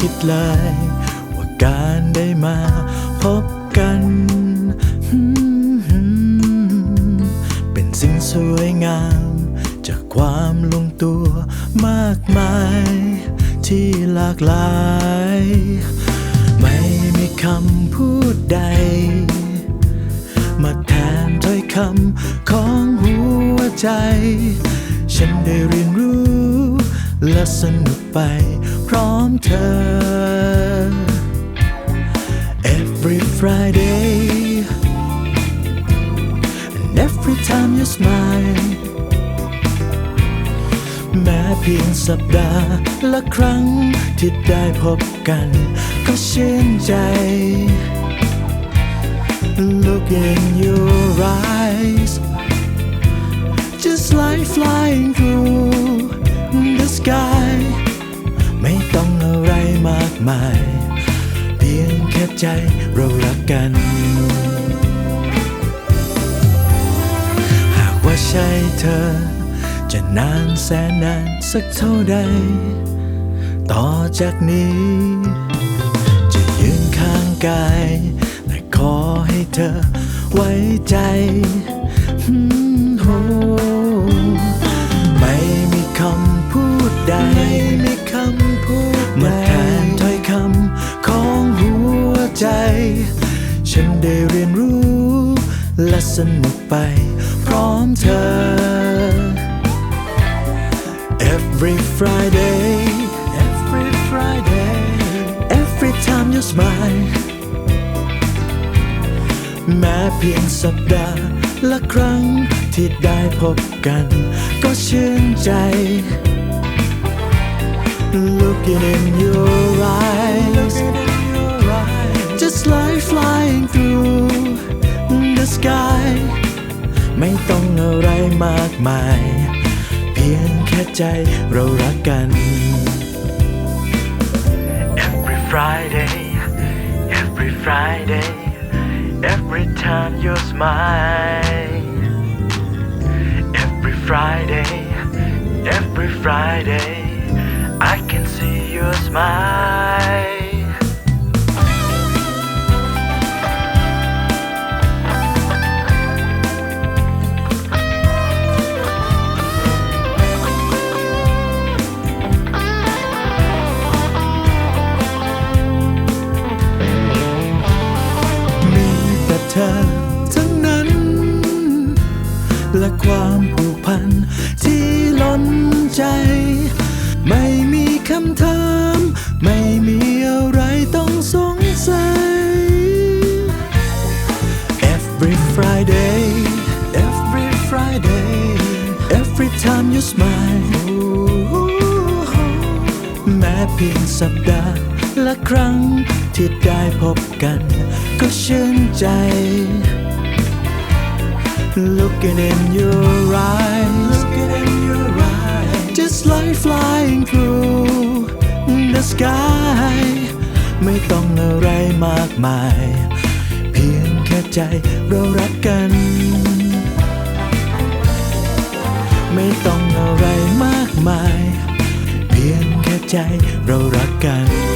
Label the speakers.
Speaker 1: คิดเลย ว่าการได้มาพบกัน เป็นสิ่งสวยงาม จากความลงตัวมากมาย ที่หลากหลาย ไม่มีคำพูดใด มาแทนถ้อยคำของหัวใจ ฉันได้เรียนรู้ และสนุกไปพร้อมเธอ Every Friday and every time you smile แม้เพียงสัปดาห์ละครั้งที่ได้พบกัน ก็ชื่นใจ Look in your eyes, just like flying through the sky. ไม่ต้องอะไรมากมาย เพียงแค่ใจเรารักกัน หากว่าใช่เธอ จะนานแสนนานสักเท่าใด ต่อจากนี้ จะยืนข้างกายและขอให้เธอไว้ใจ โได้เรียนรู้ และสนุกไปพร้อมเธอ Every Friday, every Friday, every time you smile แม้เพียงสัปดาห์ละครั้งที่ได้พบกัน ก็ชื่นใจ Looking in your eyes, ไม่ต้องอะไรมากมาย เพียงแค่ใจเรารักกัน Every Friday Every Friday Every time you smile Every Friday Every Friday I can see your smile และความผูกพัน ที่ล้นใจ ไม่มีคำถาม ไม่มีอะไรต้องสงสัย Every Friday Every Friday Every time you smile แม้เพียงสัปดาห์ละครั้งที่ได้พบกัน ก็ชื่นใจ Looking in your eyes Looking in your eyes Just like flying through the sky ไม่ต้องอะไรมากมาย เพียงแค่ใจเรารักกัน ไม่ต้องอะไรมากมาย เพียงแค่ใจเรารักกัน